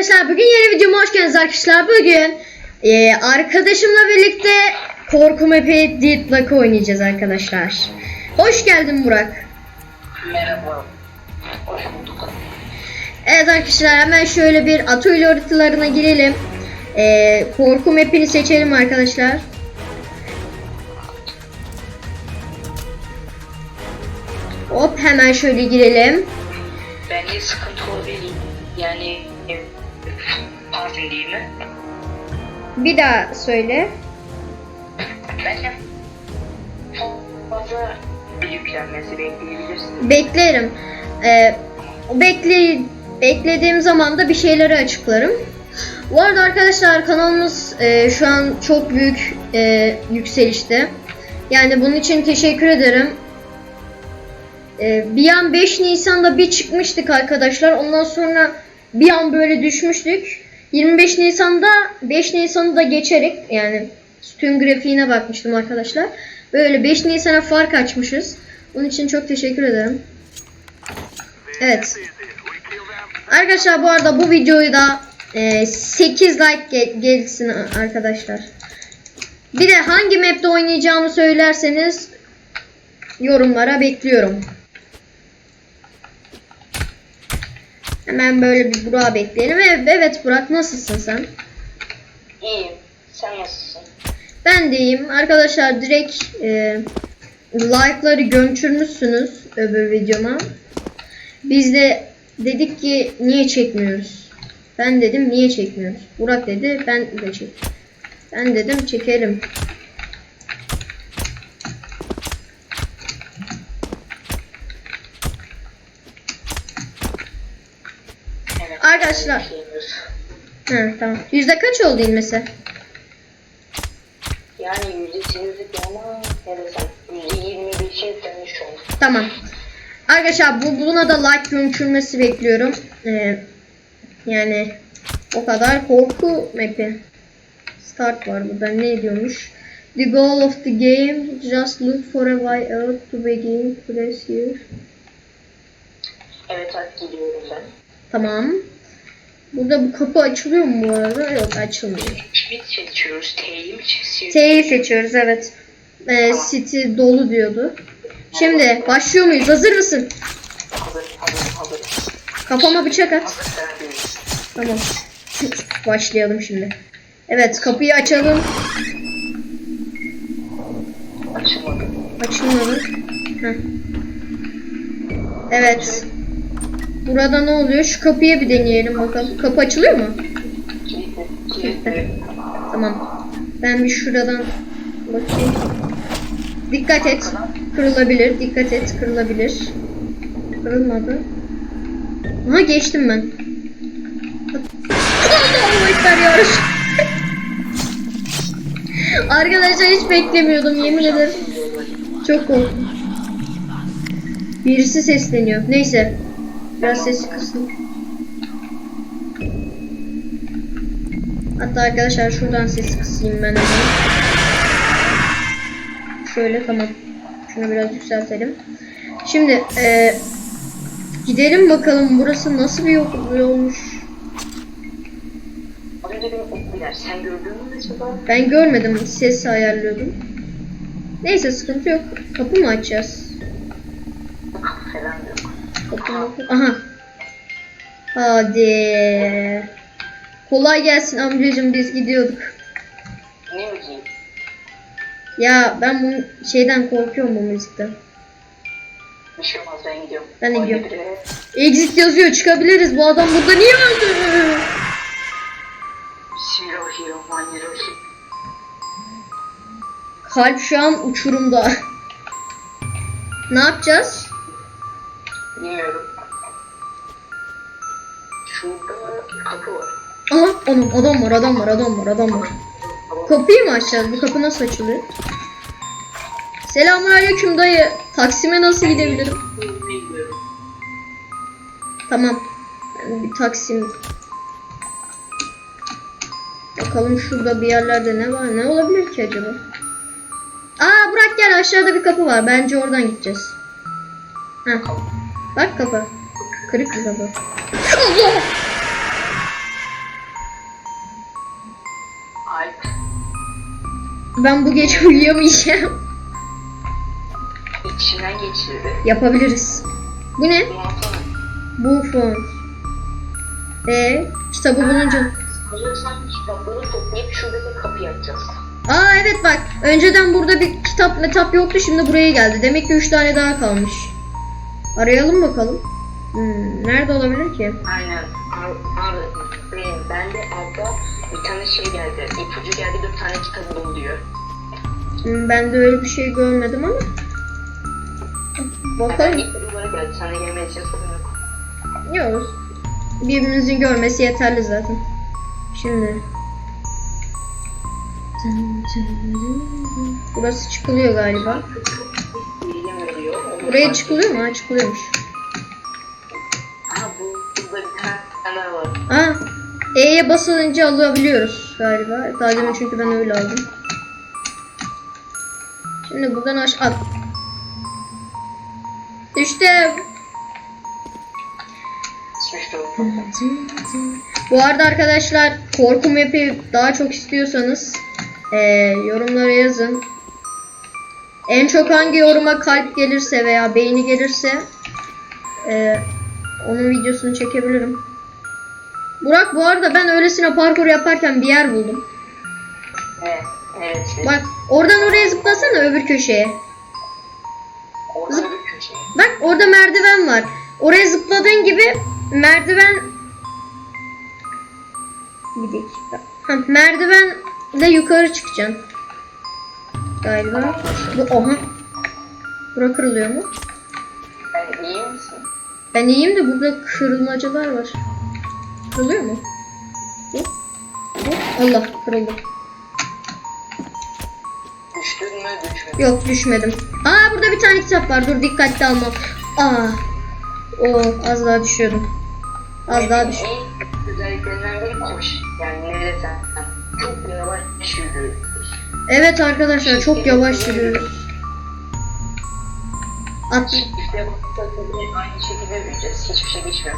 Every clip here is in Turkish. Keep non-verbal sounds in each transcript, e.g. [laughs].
arkadaşlar bugün yeni videoma hoş geldiniz arkadaşlar. Bugün e, arkadaşımla birlikte korku mapi Deadlock oynayacağız arkadaşlar. Hoş geldin Burak. Merhaba. Hoş bulduk. Evet arkadaşlar hemen şöyle bir atölye haritalarına girelim. E, korku mapini seçelim arkadaşlar. Hop hemen şöyle girelim. Bence sıkıntı olabilir. Yani pardon değil mi? Bir daha söyle. Bence fazla yüklenmesi bekleyebilirsin. Beklerim. Ee, bekle, beklediğim zaman da bir şeyleri açıklarım. Bu arada arkadaşlar kanalımız e, şu an çok büyük e, yükselişte. Yani bunun için teşekkür ederim. E, bir an 5 Nisan'da bir çıkmıştık arkadaşlar. Ondan sonra bir an böyle düşmüştük. 25 Nisan'da 5 Nisan'ı da geçerek yani tüm grafiğine bakmıştım arkadaşlar. Böyle 5 Nisan'a fark açmışız. Onun için çok teşekkür ederim. Evet. Arkadaşlar bu arada bu videoyu da e, 8 like gel- gelsin arkadaşlar. Bir de hangi map'te oynayacağımı söylerseniz yorumlara bekliyorum. Hemen böyle bir Burak'ı bekleyelim. Evet, evet Burak nasılsın sen? İyiyim. Sen nasılsın? Ben de iyiyim. Arkadaşlar direkt e, like'ları gömçürmüşsünüz öbür videoma. Biz de dedik ki niye çekmiyoruz? Ben dedim niye çekmiyoruz? Burak dedi ben de çek. Ben dedim çekelim. Arkadaşlar. Ha, tamam. Yüzde kaç oldu inmesi? Yani yüzde sinirlik ama ne desem yüzde yirmi beşe yüklenmiş oldu. Tamam. Arkadaşlar bu buna da like gömçürmesi bekliyorum. Ee, yani o kadar korku map'i. Start var burada ne diyormuş? The goal of the game just look for a way out to begin. Press here. Evet hadi gidiyorum ben. Tamam. Burada bu kapı açılıyor mu bu arada? Yok açılmıyor. Kimi seçiyoruz? T'yi mi seçiyoruz? T'yi seçiyoruz evet. Ee, city dolu diyordu. Şimdi başlıyor muyuz? Hazır mısın? Hazır, hazır, hazır. Kafama bıçak at. Hazır. Tamam. Başlayalım şimdi. Evet kapıyı açalım. Açılmadı. Açılmadı. Heh. Evet. Burada ne oluyor? Şu kapıya bir deneyelim bakalım. Kapı açılıyor mu? Tamam. Ben bir şuradan bakayım. Dikkat et. Kırılabilir. Dikkat et. Kırılabilir. Kırılmadı. Aha geçtim ben. Allahu [laughs] Ekber ya Resul. Arkadaşlar hiç beklemiyordum yemin ederim. Çok korktum. Birisi sesleniyor. Neyse. Biraz sesi kısın. Hatta arkadaşlar şuradan ses kısayım ben hemen. Şöyle tamam. Şunu biraz yükseltelim. Şimdi e, gidelim bakalım burası nasıl bir yol acaba? Ben görmedim. Sesi ayarlıyordum. Neyse sıkıntı yok. Kapı mı açacağız? Kapı falan yok. Aha. Hadi. Kolay gelsin amcacım biz gidiyorduk. Ne müziği? Ya ben bu şeyden korkuyorum bu müzikten. Bir şey olmaz ben gidiyorum. Ben de gidiyorum. Exit yazıyor çıkabiliriz. Bu adam burada niye öldü? Kalp şu an uçurumda. ne yapacağız? Kapı var. Aha adam, adam var adam var adam var adam var. Kapıyı mı açacağız? Bu kapı nasıl açılıyor? Selamun aleyküm dayı. Taksim'e nasıl gidebilirim? Tamam. Ben bir Taksim. Bakalım şurada bir yerlerde ne var? Ne olabilir ki acaba? Aa Burak gel aşağıda bir kapı var. Bence oradan gideceğiz. Heh. Bak kapı. Kırık bir kapı. Allah! Ben bu gece uyuyamayacağım. İçinden geçirdi. Yapabiliriz. Bu ne? Bu fon. E kitabı bulunca. Hazırsan kitapları toplayıp şuradaki kapıyı açacağız. Aa evet bak. Önceden burada bir kitap metap yoktu. Şimdi buraya geldi. Demek ki 3 tane daha kalmış. Arayalım bakalım. Hmm, nerede olabilir ki? Aynen. Abi benim, ben de altta bir tane şey geldi. İpucu geldi bir tane kitabı bul diyor. Hmm, ben de öyle bir şey görmedim ama. Bakalım. ipucuları geldi. Sana gelmesi için sorun yok. Yok. Birbirimizin görmesi yeterli zaten. Şimdi. Burası çıkılıyor galiba. Buraya çıkılıyor mu? Ha çıkılıyormuş. Aha bu burada bir tane var. Aa, E'ye basılınca alabiliyoruz galiba. Daha demin çünkü ben öyle aldım. Şimdi buradan aşağı at. İşte bu arada arkadaşlar korku map'i daha çok istiyorsanız eee, yorumlara yazın. En çok hangi yoruma kalp gelirse veya beğeni gelirse eee, onun videosunu çekebilirim. Burak bu arada ben öylesine parkur yaparken bir yer buldum. Evet. Evet. Bak oradan oraya zıplasana öbür köşeye. Orada bir köşe. Bak orada merdiven var. Oraya zıpladığın gibi merdiven bir dakika. Ha, merdivenle yukarı çıkacaksın. Galiba. Bu oha. Bura kırılıyor mu? Ben iyi misin? Ben iyiyim de burada kırılmacalar var. Kırılıyor mu? Allah kırıldı. Düştün mü düşmedin? Yok düşmedim. Aa burada bir tane kitap var. Dur dikkatli almam. Aa. Oo az daha düşüyordum. Az daha düş. En güzelliklerinden biri koş. Yani ne desem. Çok yavaş yürüyoruz. Evet arkadaşlar çok yavaş yürüyoruz. At. İşte bu aynı şekilde yürüyeceğiz. Hiçbir şey geçmiyor.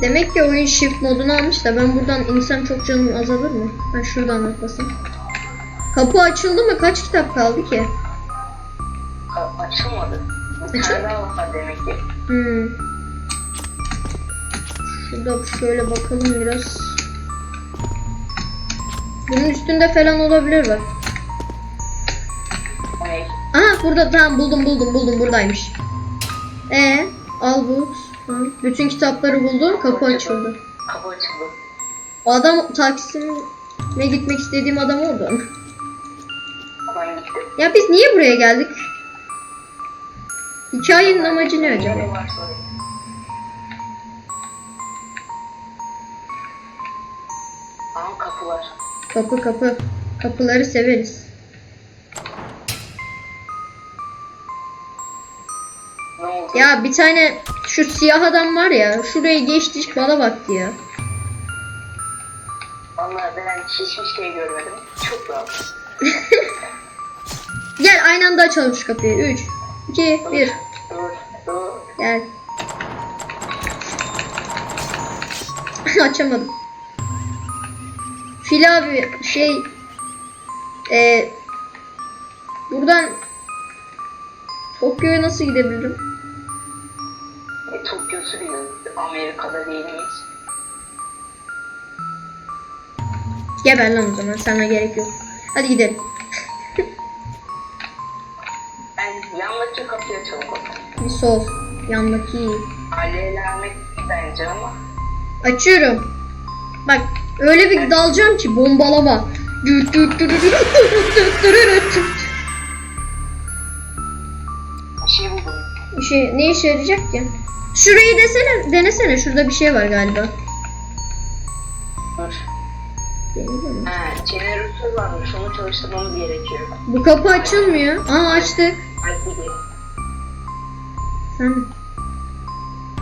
Demek ki oyun shift modunu almış da ben buradan insem çok canım azalır mı? Ben şuradan atlasam. Kapı açıldı mı? Kaç kitap kaldı ki? Ka- açılmadı. Açıl- var demek ki. Hmm. Şurada şöyle bakalım biraz. Bunun üstünde falan olabilir bak. Aha burada tamam buldum buldum buldum buradaymış. E al bu. Bütün kitapları buldu. Kapı açıldı. Kapı açıldı. O adam Taksim'e gitmek istediğim adam oldu. Ya biz niye buraya geldik? Hikayenin amacı ne acaba? Aa kapılar. Kapı kapı. Kapıları severiz. Ya bir tane şu siyah adam var ya. Şuraya geçti bana baktı ya. Vallahi ben hiçbir şey görmedim. Çok rahat. [laughs] Gel aynı anda açalım şu kapıyı. 3, 2, 1. Dur, dur. Gel. [laughs] Açamadım. Fil abi şey e, buradan Tokyo'ya nasıl gidebilirim? Amerika'da değil miyiz? Geber lan o zaman sana gerek yok. Hadi gidelim. Ben yandaki kapıyı açalım bakalım. Bir sol. Yandaki. Aleyhlermek bence ama. Açıyorum. Bak öyle bir dalacağım ki bombalama. Bir şey buldum. Bir şey ne işe yarayacak ki? Şurayı desene, denesene. Şurada bir şey var galiba. Dur. Deneyeyim mi? Ha, jeneratör varmış. Onu çalıştırmamız gerekiyor. Bu kapı açılmıyor. Aa açtık. Hadi. Sen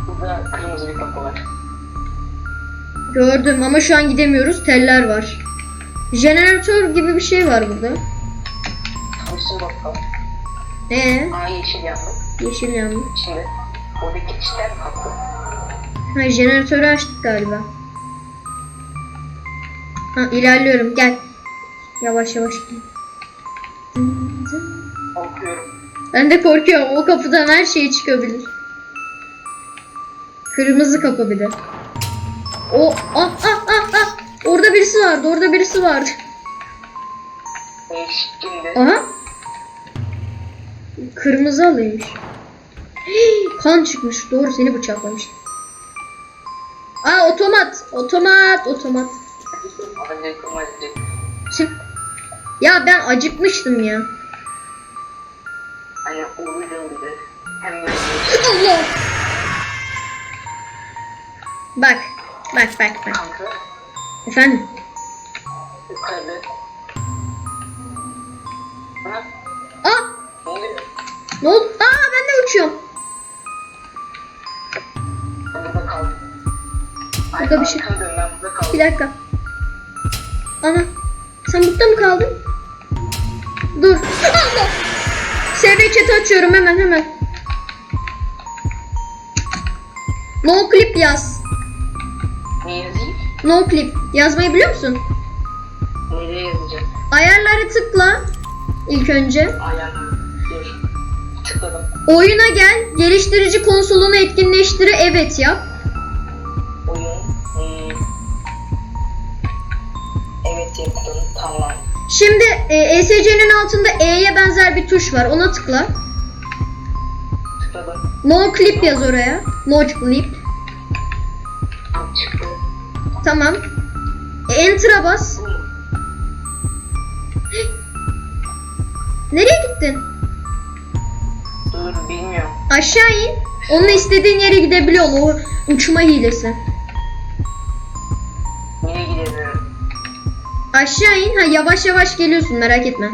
Burada kırmızı bir kapı var. gördüm ama şu an gidemiyoruz. Teller var. Jeneratör gibi bir şey var burada. Çalışsın bakalım. Ee, Aa yeşil yandı. yeşil yandı. Şimdi oradaki çiçekler kalktı. Ha jeneratörü açtık galiba. Ha ilerliyorum gel. Yavaş yavaş gel. Okuyorum. Ben de korkuyorum. O kapıdan her şey çıkabilir. Kırmızı kapı bir de. O ah ah ah ah. Orada birisi vardı. Orada birisi vardı. Aha. Kırmızı alıymış. Kan çıkmış. Doğru seni bıçaklamış. Aa otomat. Otomat. Otomat. Acıktım. Ya ben acıkmıştım ya. Allah. Bak. Bak bak bak. kanka Efendim. ne oldu? Aa ben de uçuyorum. Burada bir şey-. Bir dakika. Ana. Sen burada mı kaldın? Dur. Allah. SV chat açıyorum hemen hemen. No clip yaz. Ne yazayım? No clip. Yazmayı biliyor musun? Nereye yazacağım? Ayarları tıkla. İlk önce. Ayarlar. Dur. Tıkladım. Oyuna gel. Geliştirici konsolunu etkinleştir. Evet yap. Tamam. Şimdi e, ESC'nin altında E'ye benzer bir tuş var. Ona tıkla. Tıkladım. No clip yaz oraya. No clip. Çıktı. Tamam. E, Enter'a bas. [gasps] Nereye gittin? Dur bilmiyorum. Aşağı in. Onunla istediğin yere gidebiliyorsun. O uçma hilesi. Aşağı in. Ha yavaş yavaş geliyorsun merak etme.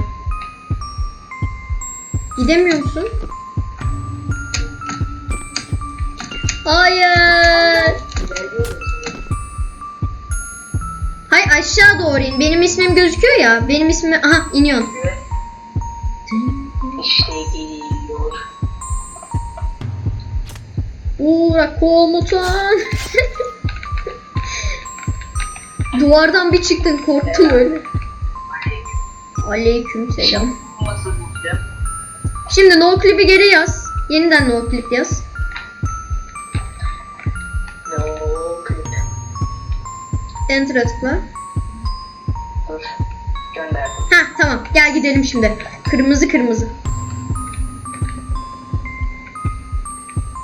Gidemiyor musun? Hayır. Hay aşağı doğru in. Benim ismim gözüküyor ya. Benim ismim aha iniyorsun. İşte geliyor. Uğra komutan. Duvardan bir çıktın korktum öyle. Aleyküm selam. Şimdi no clip'i geri yaz. Yeniden no clip yaz. No clip. Enter'a tıkla. Dur. Gönderdim. Ha tamam gel gidelim şimdi. Kırmızı kırmızı.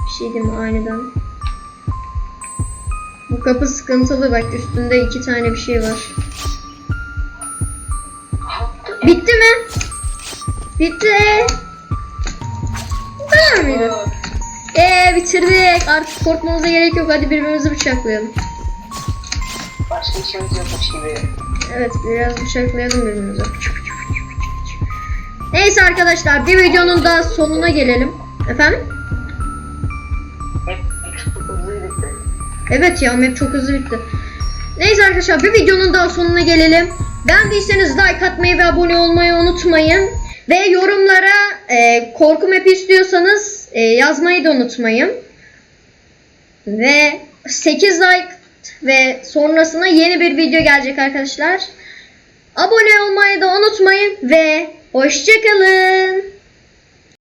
Bir şey diyeyim mi aniden? Bu kapı sıkıntılı bak üstünde iki tane bir şey var. Bitti mi? Bitti. Bu kadar mıydı? Eee bitirdik. Artık korkmamıza gerek yok. Hadi birbirimizi bıçaklayalım. Başka işimiz yokmuş gibi. Evet biraz bıçaklayalım birbirimizi. Neyse arkadaşlar bir videonun daha sonuna gelelim. Efendim? Evet ya map çok hızlı bitti. Neyse arkadaşlar bir videonun daha sonuna gelelim. Beğendiyseniz like atmayı ve abone olmayı unutmayın. Ve yorumlara e, korku map istiyorsanız e, yazmayı da unutmayın. Ve 8 like ve sonrasında yeni bir video gelecek arkadaşlar. Abone olmayı da unutmayın ve hoşçakalın.